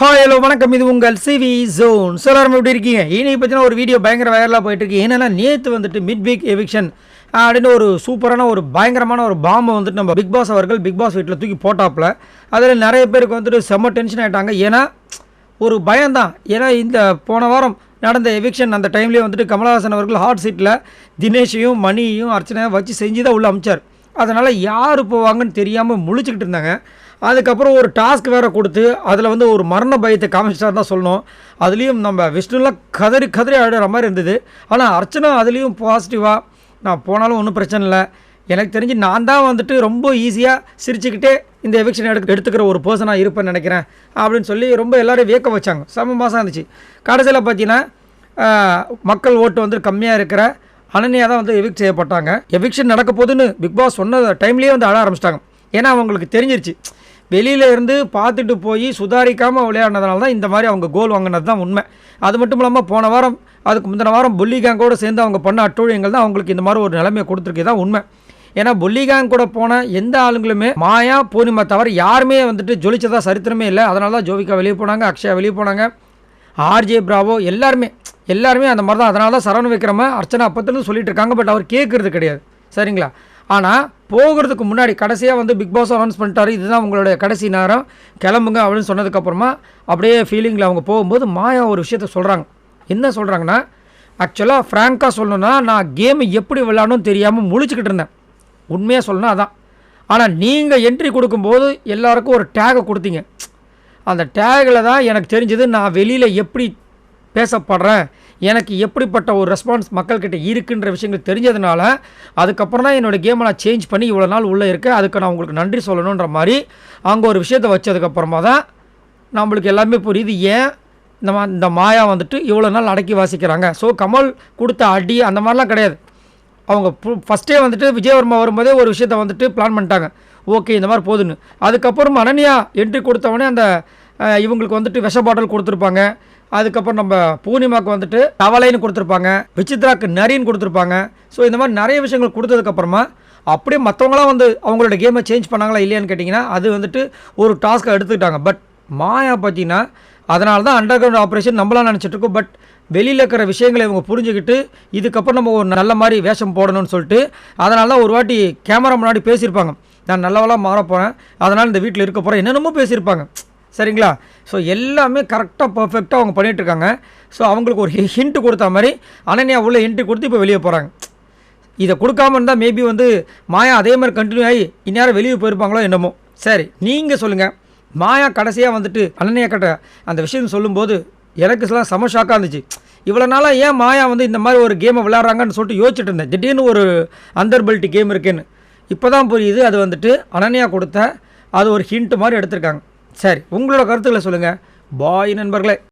Hi hello வணக்கம். இது உங்கள் சிவி ஜோன் ஸோ எல்லாரும் எப்படி இருக்கீங்க? இனி பார்த்தீங்கன்னா ஒரு வீடியோ பயங்கர வைரலாக போயிட்டு என்னென்னா நேற்று வந்துட்டு மிட் வீக் எவிக்ஷன் அப்படின்னு ஒரு சூப்பரான ஒரு பயங்கரமான ஒரு பாம்பை வந்துட்டு நம்ம பிக் பாஸ் அவர்கள் பிக் பாஸ் வீட்டில் தூக்கி போட்டாப்புல. அதில் நிறைய பேருக்கு வந்துட்டு செம்ம டென்ஷன் ஆகிட்டாங்க ஏன்னா ஒரு பயம்தான். ஏன்னா இந்த போன வாரம் நடந்த எவிக்ஷன் அந்த டைம்லேயே வந்துட்டு கமலஹாசன் அவர்கள் ஹாட் சீட்டில் தினேஷையும் மணியையும் அர்ச்சனையும் வச்சு செஞ்சு தான் உள்ள அமிச்சார். அதனால் யார் போவாங்கன்னு தெரியாமல் முழிச்சுக்கிட்டு இருந்தாங்க. அதுக்கப்புறம் ஒரு டாஸ்க் வேறு கொடுத்து அதில் வந்து ஒரு மரண பயத்தை காமிச்சிட்டார் தான் சொல்லணும். அதுலேயும் நம்ம விஷ்ணுலாம் கதறி கதறி ஆடுற மாதிரி இருந்தது. ஆனால் அர்ச்சனா அதுலேயும் பாசிட்டிவாக நான் போனாலும் ஒன்றும் பிரச்சனை இல்லை. எனக்கு தெரிஞ்சு நான் தான் வந்துட்டு ரொம்ப ஈஸியாக சிரிச்சுக்கிட்டே இந்த எவிக்ஷன் எடுக்க எடுத்துக்கிற ஒரு பர்சனாக இருப்பேன்னு நினைக்கிறேன் அப்படின்னு சொல்லி ரொம்ப எல்லோரும் வியக்க வச்சாங்க. செம மாதம் இருந்துச்சு. கடைசியில் பார்த்தீங்கன்னா மக்கள் ஓட்டு வந்து கம்மியாக இருக்கிற அனன்யா தான் வந்து எவிக்ட் செய்யப்பட்டாங்க. எவிக்ஷன் நடக்க போதுன்னு பிக் பாஸ் சொன்ன டைம்லேயே வந்து அழ ஆரம்பிச்சிட்டாங்க. ஏன்னா அவங்களுக்கு தெரிஞ்சிருச்சு. வெளியில இருந்து பார்த்துட்டு போய் சுதாரிக்காமல் விளையாடினதுனால தான் இந்த மாதிரி அவங்க கோல் வாங்கினது தான் உண்மை. அது மட்டும் இல்லாமல் போன வாரம் அதுக்கு முந்தின வாரம் புள்ளி கேங்கோடு சேர்ந்து அவங்க பண்ண அட்டூழியங்கள் தான் அவங்களுக்கு இந்த மாதிரி ஒரு நிலைமையை கொடுத்துருக்கு. தான் உண்மை. ஏன்னா புள்ளி கேங் கூட போன எந்த ஆளுங்களுமே மாயா பூர்ணிமா தவிர யாருமே வந்துட்டு ஜொலிச்சதா சரித்திரமே இல்லை. அதனால தான் ஜோவிகா வெளியே போனாங்க அக்ஷயா வெளியே போனாங்க. ஆர்ஜே பிராவோ எல்லாருமே எல்லாருமே அந்த மாதிரி தான் அதனால தான் சரவண விக்ரம அர்ச்சனா அப்பத்துலேருந்து சொல்லிட்டு இருக்காங்க பட் அவர் கேட்குறது கிடையாது. சரிங்களா? ஆனால் போகிறதுக்கு முன்னாடி கடைசியாக வந்து பிக் பாஸ் அனௌன்ஸ் பண்ணிட்டாரு. இதுதான் உங்களுடைய கடைசி நேரம். கிளம்புங்க அப்படின்னு சொன்னதுக்கப்புறமா அப்படியே ஃபீலிங்கில் அவங்க போகும்போது மாயா ஒரு விஷயத்த சொல்கிறாங்க என்ன சொல்கிறாங்கன்னா ஆக்சுவலாக ஃப்ராங்காக சொல்லணும்னா நான் கேமை எப்படி விளாடணும்னு தெரியாமல் முழிச்சுக்கிட்டு இருந்தேன். உண்மையாக சொல்லணும் அதான். ஆனால் நீங்கள் என்ட்ரி கொடுக்கும்போது எல்லாருக்கும் ஒரு டேகை கொடுத்தீங்க. அந்த டேகில் தான் எனக்கு தெரிஞ்சது நான் வெளியில் எப்படி பேசப்படுறேன். எனக்கு எப்படிப்பட்ட ஒரு ரெஸ்பான்ஸ் மக்கள்கிட்ட இருக்குன்ற விஷயங்கள் தெரிஞ்சதுனால அதுக்கப்புறம் தான் என்னோடய கேமை நான் சேஞ்ச் பண்ணி இவ்வளோ நாள் உள்ளே இருக்கேன் அதுக்கு நான் உங்களுக்கு நன்றி சொல்லணுன்ற மாதிரி அங்கே ஒரு விஷயத்தை வச்சதுக்கப்புறமா தான் நம்மளுக்கு எல்லாமே புரியுது. ஏன் இந்த மா இந்த மாயா வந்துட்டு இவ்வளோ நாள் அடக்கி வாசிக்கிறாங்க? ஸோ கமல் கொடுத்த அடி அந்த மாதிரிலாம் கிடையாது. அவங்க ஃபஸ்ட்டே வந்துட்டு விஜயவர்மா வரும்போதே ஒரு விஷயத்த வந்துட்டு பிளான் பண்ணிட்டாங்க. ஓகே இந்த மாதிரி போதுன்னு. அதுக்கப்புறம் அனன்யா என்ட்ரி கொடுத்தவொடனே அந்த இவங்களுக்கு வந்துட்டு விஷ பாட்டில் கொடுத்துருப்பாங்க. அதுக்கப்புறம் நம்ம பூர்ணிமாவுக்கு வந்துட்டு தவளைன்னு கொடுத்துருப்பாங்க. விசித்ராக்கு நரின்னு கொடுத்துருப்பாங்க. ஸோ இந்த மாதிரி நிறைய விஷயங்கள் கொடுத்ததுக்கப்புறமா அப்படியே மற்றவங்களாம் வந்து அவங்களோட கேமை சேஞ்ச் பண்ணாங்களா இல்லையான்னு கேட்டிங்கன்னா அது வந்துட்டு ஒரு டாஸ்க்கை எடுத்துக்கிட்டாங்க. பட் மாயா பார்த்தீங்கன்னா அதனால தான் அண்டர் கிரவுண்ட் ஆப்ரேஷன் நம்மளாம் நினச்சிட்ருக்கோம் பட் வெளியில் இருக்கிற விஷயங்களை இவங்க புரிஞ்சுக்கிட்டு இதுக்கப்புறம் நம்ம ஒரு நல்ல மாதிரி வேஷம் போடணும்னு சொல்லிட்டு அதனால தான் ஒரு வாட்டி கேமரா முன்னாடி பேசியிருப்பாங்க. நான் நல்லவளாக மாற போகிறேன் அதனால் இந்த வீட்டில் இருக்க போகிறேன் என்னென்னமோ பேசியிருப்பாங்க. சரிங்களா? ஸோ எல்லாமே கரெக்டாக பர்ஃபெக்டாக அவங்க பண்ணிகிட்ருக்காங்க இருக்காங்க ஸோ அவங்களுக்கு ஒரு ஹிண்ட்டு கொடுத்த மாதிரி அனன்யா உள்ள ஹிண்ட்டு கொடுத்து இப்போ வெளியே போகிறாங்க இதை கொடுக்காம இருந்தால் மேபி வந்து மாயா அதே மாதிரி கண்டினியூ ஆகி இந்நேரம் வெளியே போயிருப்பாங்களோ என்னமோ. சரி நீங்கள் சொல்லுங்கள் மாயா கடைசியாக வந்துட்டு அனன்யா கிட்ட அந்த விஷயம் சொல்லும்போது எனக்கு சில செம ஷாக்காக இருந்துச்சு. இவ்வளோ நாளாக ஏன் மாயா வந்து இந்த மாதிரி ஒரு கேமை விளையாடுறாங்கன்னு சொல்லிட்டு யோசிச்சுட்டு இருந்தேன். திடீர்னு ஒரு அந்தர்பல்ட்டி கேம் இருக்குன்னு. இப்போ தான் புரியுது அது வந்துட்டு அனன்யா கொடுத்த அது ஒரு ஹிண்ட்டு மாதிரி எடுத்திருக்காங்க. சரி உங்களோட கருத்துக்களை சொல்லுங்கள் பாய் நண்பர்களே.